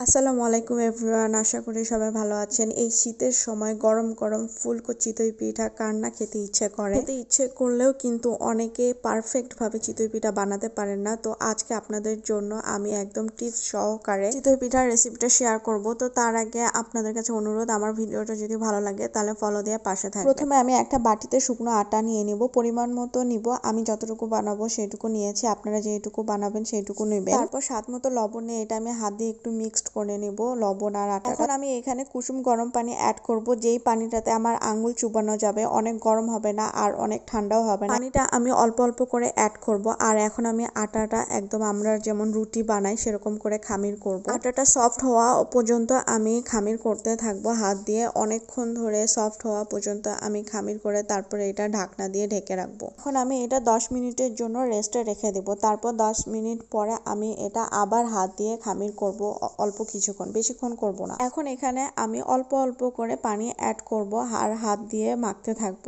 আসসালামু আলাইকুম এভরিওয়ান, আশা করি সবাই ভালো আছেন। এই শীতের সময় গরম গরম ফুলকো চিতই পিঠা কার না খেতে ইচ্ছে করে? খেতে ইচ্ছে করলেও কিন্তু অনেকে পারফেক্ট ভাবে চিতই পিঠা বানাতে পারেন না। তো আজকে আপনাদের জন্য আমি একদম টিপস সহকারে চিতই পিঠার রেসিপিটা শেয়ার করব। তো তার আগে আপনাদের কাছে অনুরোধ, আমার ভিডিওটা যদি ভালো লাগে তাহলে ফলো দিয়ে পাশে থাকবেন। প্রথমে আমি একটা বাটিতে শুকনো আটা নিয়ে নিব। পরিমাণ মতো নিব। আমি যতটুকু বানাবো সেইটুকু নিয়েছি। আপনারা যেটুকু বানাবেন সেইটুকু নেবেন। তারপর স্বাদ মতো লবণ নিয়ে এটা আমি হাত দিয়ে একটু মিক্সড করে নেব লবণ আর আটা এখন আমি এখানে কুসুম গরম পানি অ্যাড করব, যেই পানিটাতে আমার আঙ্গুল চুবানো যাবে, অনেক গরম হবে না আর অনেক ঠান্ডাও হবে না। পানিটা আমি অল্প অল্প করে অ্যাড করব, আর এখন আমি আটাটা একদম আমরা যেমন রুটি বানাই সেরকম করে খামির করব। আটাটা সফট হওয়া পর্যন্ত আমি খামির করতে থাকব, হাত দিয়ে অনেকক্ষণ ধরে সফট হওয়া পর্যন্ত আমি খামির করে তারপরে এটা ঢাকনা দিয়ে ঢেকে রাখব। এখন আমি এটা দশ মিনিটের জন্য রেস্টে রেখে দেব, তারপর দশ মিনিট পরে আমি এটা আবার হাত দিয়ে খামির করব অল্প কিছুক্ষণ, বেশিক্ষণ করব না। এখন এখানে আমি অল্প অল্প করে পানি অ্যাড করব আর হাত দিয়ে মাখতে থাকব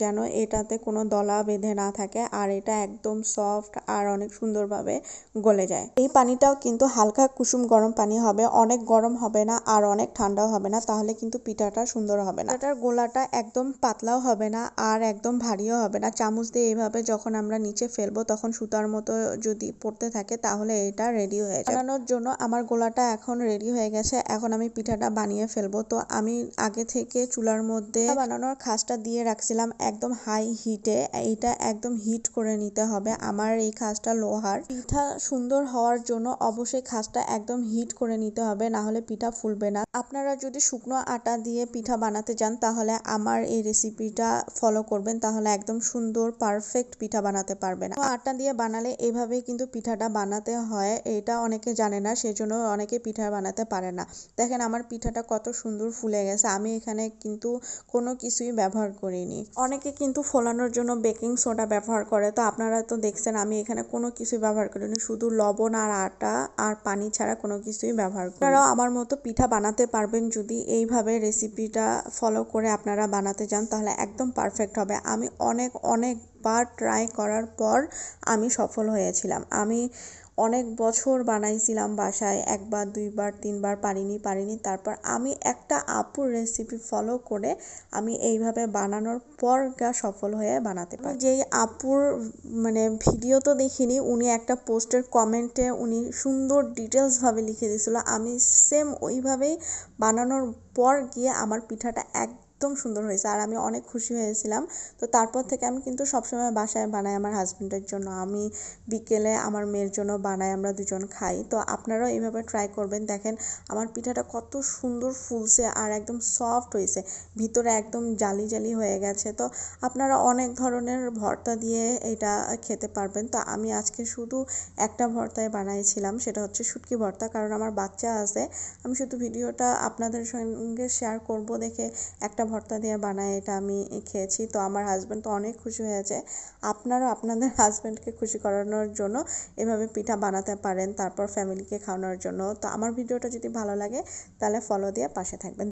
যেন এটাতে কোনো দলা বেঁধে না থাকে আর এটা একদম সফট আর অনেক সুন্দরভাবে গলে যায়। এই পানিটাও কিন্তু হালকা কুসুম গরম পানি হবে, অনেক গরম হবে না আর অনেক ঠান্ডাও হবে না, তাহলে কিন্তু পিঠাটা সুন্দর হবে না। এটার গোলাটা একদম পাতলাও হবে না আর একদম ভারীও হবে না। চামচ দিয়ে এইভাবে যখন আমরা নিচে ফেলব তখন সুতার মতো যদি পড়তে থাকে তাহলে এটা রেডি হয়ে যায়। জন্য আমার গোলাটা এখন রেডি হয়ে গেছে। এখন আমি পিঠাটা বানিয়ে ফেলব। তো আমি আগে থেকে চুলার মধ্যে বানানোর খাসটা দিয়ে রাখছিলাম একদম হাই হিটে এইটা একদম হিট করে নিতে হবে। আমার এই খাসটা লোহার। পিঠা সুন্দর হওয়ার জন্য অবশ্যই খাসটা একদম হিট করে নিতে হবে, না হলে পিঠা ফুলবে না। আপনারা যদি শুকনো আটা দিয়ে পিঠা বানাতে যান তাহলে আমার এই রেসিপিটা ফলো করবেন। তাহলে একদম সুন্দর পারফেক্ট পিঠা বানাতে পারবেন। আটা দিয়ে বানালে এইভাবেই কিন্তু পিঠাটা বানাতে হয়। এটা অনেকে জানে না, সেজন্য অনেকে পিঠা বানাতে পারে না। দেখেন আমার পিঠাটা কত সুন্দর ফুলে গেছে। আমি এখানে কিন্তু কোনো কিছুই ব্যবহার করিনি। অনেকে কিন্তু ফোলানোর জন্য বেকিং সোডা ব্যবহার করে। তো আপনারা তো দেখছেন, আমি এখানে কোনো কিছুই ব্যবহার করিনি। শুধু লবণ আর আটা আর পানি ছাড়া কোনো কিছুই ব্যবহার করি আপনারাও আমার মতো পিঠা বানাতে পারবেন যদি এইভাবে রেসিপিটা ফলো করে আপনারা বানাতে যান তাহলে একদম পারফেক্ট হবে। আমি অনেক, অনেকবার ট্রাই করার পর আমি সফল হয়েছিলাম। আমি অনেক বছর বানাইছিলাম বাসায়, একবার, দুইবার, তিনবার পারিনি পারিনি। তারপর আমি একটা আপুর রেসিপি ফলো করে আমি এইভাবে বানানোর পর গা সফল হয়ে বানাতে পারি। যেই আপুর মানে ভিডিও তো দেখিনি, উনি একটা পোস্টের কমেন্টে উনি সুন্দর ডিটেলসভাবে লিখে দিয়েছিল। আমি সেম ওইভাবেই বানানোর পর গিয়ে আমার পিঠাটা একদম সুন্দর হয়েছে। আর আমি অনেক খুশি হয়েছিলাম। তো তারপর থেকে আমি কিন্তু সবসময় বাসায় বানাই আমার হাজবেন্ডের জন্য। আমি বিকেলে আমার মেয়ের জন্য বানাই, আমরা দুজন খাই। তো আপনারাও এইভাবে ট্রাই করবেন। দেখেন, আমার পিঠাটা কত সুন্দর ফুলছে আর একদম সফট হয়েছে। ভিতরে একদম জালি জালি হয়ে গেছে। তো আপনারা অনেক ধরনের ভর্তা দিয়ে এটা খেতে পারবেন। তো আমি আজকে শুধু একটা ভর্তায় বানাইছিলাম। সেটা হচ্ছে শুটকি ভর্তা। কারণ আমার বাচ্চা আছে। আমি শুধু ভিডিওটা আপনাদের সঙ্গে শেয়ার করব দেখে একটা ভর্তা দিয়ে বানায়, এটা আমি খেয়েছি। তো আমার হাজব্যান্ড তো অনেক খুশি হয়েছে। আপনারাও আপনাদের হাজব্যান্ডকে খুশি করানোর জন্য এভাবে পিঠা বানাতে পারেন, তারপর ফ্যামিলিকে খাওয়ানোর জন্য। তো আমার ভিডিওটা যদি ভালো লাগে, তাহলে ফলো দিয়ে পাশে থাকবেন।